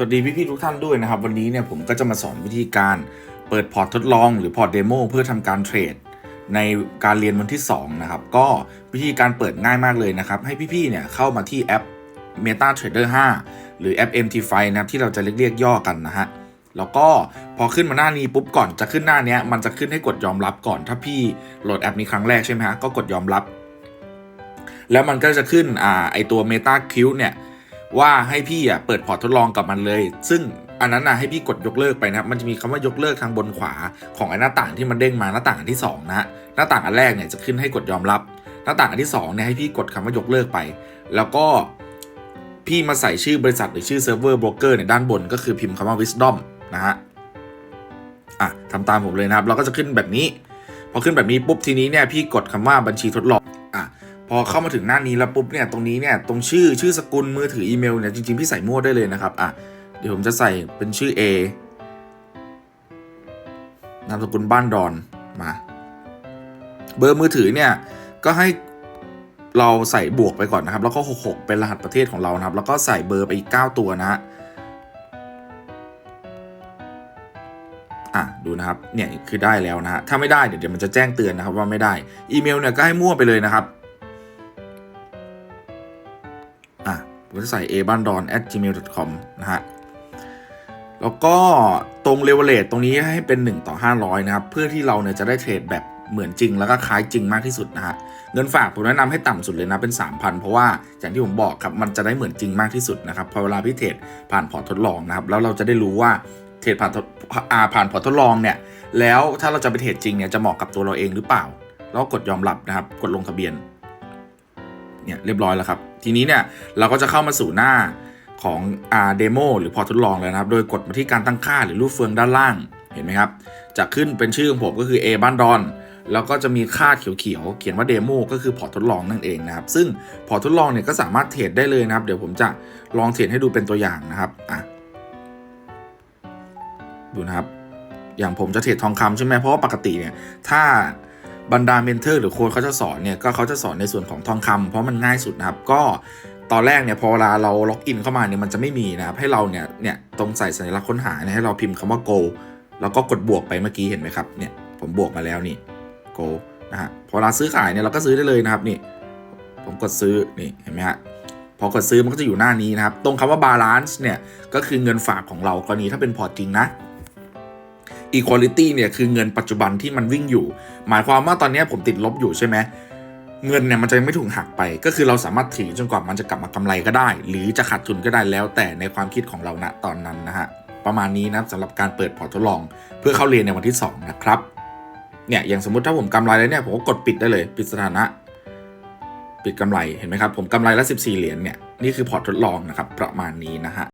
สวัสดีพี่ๆทุกท่านด้วยนะครับ วันนี้เนี่ยผมก็จะมาสอนวิธีการเปิดพอร์ตทดลองหรือพอร์ตเดโมเพื่อทำการเทรดในการเรียนวันที่ 2 นะครับ ก็วิธีการเปิดง่ายมากเลยนะครับ ให้พี่ๆเนี่ยเข้ามาที่แอป MetaTrader 5 หรือแอป MT5 นะครับที่เราจะเรียกๆย่อกันนะฮะแล้วก็พอขึ้นมาหน้านี้ปุ๊บก่อนจะขึ้นหน้านี้มันจะขึ้นให้กดยอมรับก่อน ถ้าพี่โหลดแอปนี้ครั้งแรกใช่ไหมฮะก็กดยอมรับ แล้วมันก็จะขึ้นอ่าไอตัว Meta Q เนี่ย ว่าให้พี่อะเปิดพอร์ตทดลองกับมันเลย ซึ่งอันนั้นนะให้พี่กดยกเลิกไปนะครับมันจะมีคำว่ายกเลิกทางบนขวาของไอ้หน้าต่างที่มันเด้งมาหน้าต่างอันที่สองนะหน้าต่างอันแรกเนี่ยจะขึ้นให้กดยอมรับ หน้าต่างอันที่สองเนี่ยให้พี่กดคำว่ายกเลิกไป แล้วก็พี่มาใส่ชื่อบริษัทหรือชื่อเซิร์ฟเวอร์โบรกเกอร์เนี่ยด้านบนก็คือพิมพ์คำว่า wisdom นะฮะอะทำตามผมเลยนะครับ เราก็จะขึ้นแบบนี้ พอขึ้นแบบนี้ปุ๊บทีนี้เนี่ยพี่กดคำว่าบัญชีทดลอง พอเข้ามาถึงหน้านี้แล้วปุ๊บเนี่ยตรงนี้เนี่ยตรงชื่อชื่อสกุลมือถืออีเมลเนี่ยจริงๆพี่ใส่มั่วได้เลยนะครับอะเดี๋ยวผมจะใส่เป็นชื่อ A นามสกุลบ้านดอนมา เบอร์มือถือเนี่ยก็ให้เราใส่บวกไปก่อนนะครับ แล้วก็ 66 เป็นรหัสประเทศของเรานะครับ แล้วก็ใส่เบอร์ไปอีก 9 ตัวนะฮะอะดูนะครับเนี่ยคือได้แล้วนะฮะถ้าไม่ได้เดี๋ยวเดี๋ยวมันจะแจ้งเตือนนะครับว่าไม่ได้อีเมลเนี่ยก็ให้มั่วไปเลยนะครับ อะผมจะใส่ a b a n d o n at gmail com นะฮะแล้วก็ตรงเลเวลเลตตรงนี้ให้เป็น 1 ต่อ 500 นะครับ เพื่อที่เราเนี่ยจะได้เทรดแบบเหมือนจริง แล้วก็คล้ายจริงมากที่สุดนะฮะเงินฝากผมแนะนำให้ต่ำสุดเลยนะเป็น 3,000 เพราะว่าอย่างที่ผมบอกครับมันจะได้เหมือนจริงมากที่สุดนะครับพอเวลาพี่เทรดผ่านพอร์ตทดลองนะครับแล้วเราจะได้รู้ว่าเทรดผ่านอ่าผ่านพอร์ตทดลองเนี่ยแล้วถ้าเราจะไปเทรดจริงเนี่ยจะเหมาะกับตัวเราเองหรือเปล่า แล้วกดยอมรับนะครับกดลงทะเบียน เนี่ยเรียบร้อยแล้วครับ ทีนี้เนี่ยเราก็จะเข้ามาสู่หน้าของอ่าเดโมหรือพอทดลองแล้วนะครับ โดยกดมาที่การตั้งค่าหรือรูปเฟืองด้านล่างเห็นไหมครับจะขึ้นเป็นชื่อของผมก็คือ A บ้านดอนแล้วก็จะมีค่าเขียวๆ เขียนว่าเดโมก็คือพอร์ตทดลองนั่นเองนะครับ ซึ่งพอร์ตทดลองเนี่ยก็สามารถเทรดได้เลยนะครับ เดี๋ยวผมจะลองเทรดให้ดูเป็นตัวอย่างนะครับอะดูนะครับ อย่างผมจะเทรดทองคำใช่ไหมเพราะว่าปกติเนี่ย ถ้า บรรดาเมนเทอร์หรือโค้ชเขาจะสอนเนี่ยก็เขาจะสอนในส่วนของทองคำเพราะมันง่ายสุดนะครับก็ตอนแรกเนี่ยพอเวลาเราล็อกอินเข้ามาเนี่ยมันจะไม่มีนะครับให้เราเนี่ยเนี่ยตรงใส่สัญลักษณ์ค้นหาเนี่ยให้เราพิมพ์คำว่า go แล้วก็กดบวกไปเมื่อกี้เห็นไหมครับเนี่ยผมบวกมาแล้วนี่ go นะฮะพอเวลาซื้อขายเนี่ยเราก็ซื้อได้เลยนะครับนี่ผมกดซื้อนี่เห็นไหมฮะพอกดซื้อมันก็จะอยู่หน้านี้นะครับ ตรงคำว่า balance เนี่ยก็คือเงินฝากของเรากรณีถ้าเป็นพอร์ตจริงนะ equality เนี่ยคือเงินปัจจุบันที่มันวิ่งอยู่ หมายความว่าตอนนี้ผมติดลบอยู่ใช่ไหมเงินเนี่ยมันจะไม่ถูกหักไป ก็คือเราสามารถถือจนกว่ามันจะกลับมากำไรก็ได้ หรือจะขาดทุนก็ได้แล้วแต่ในความคิดของเราณตอนนั้นนะฮะประมาณนี้นะสำหรับการเปิดพอร์ตทดลอง เพื่อเข้าเรียนในวันที่ 2 นะครับเนี่ยอย่างสมมติถ้าผมกำไรแล้วเนี่ยผมก็กดปิดได้เลย ปิดสถานะ ปิดกำไรเห็นไหมครับผมกำไรละ14 เหรียญเนี่ยนี่คือพอร์ตทดลองนะครับประมาณนี้นะฮะ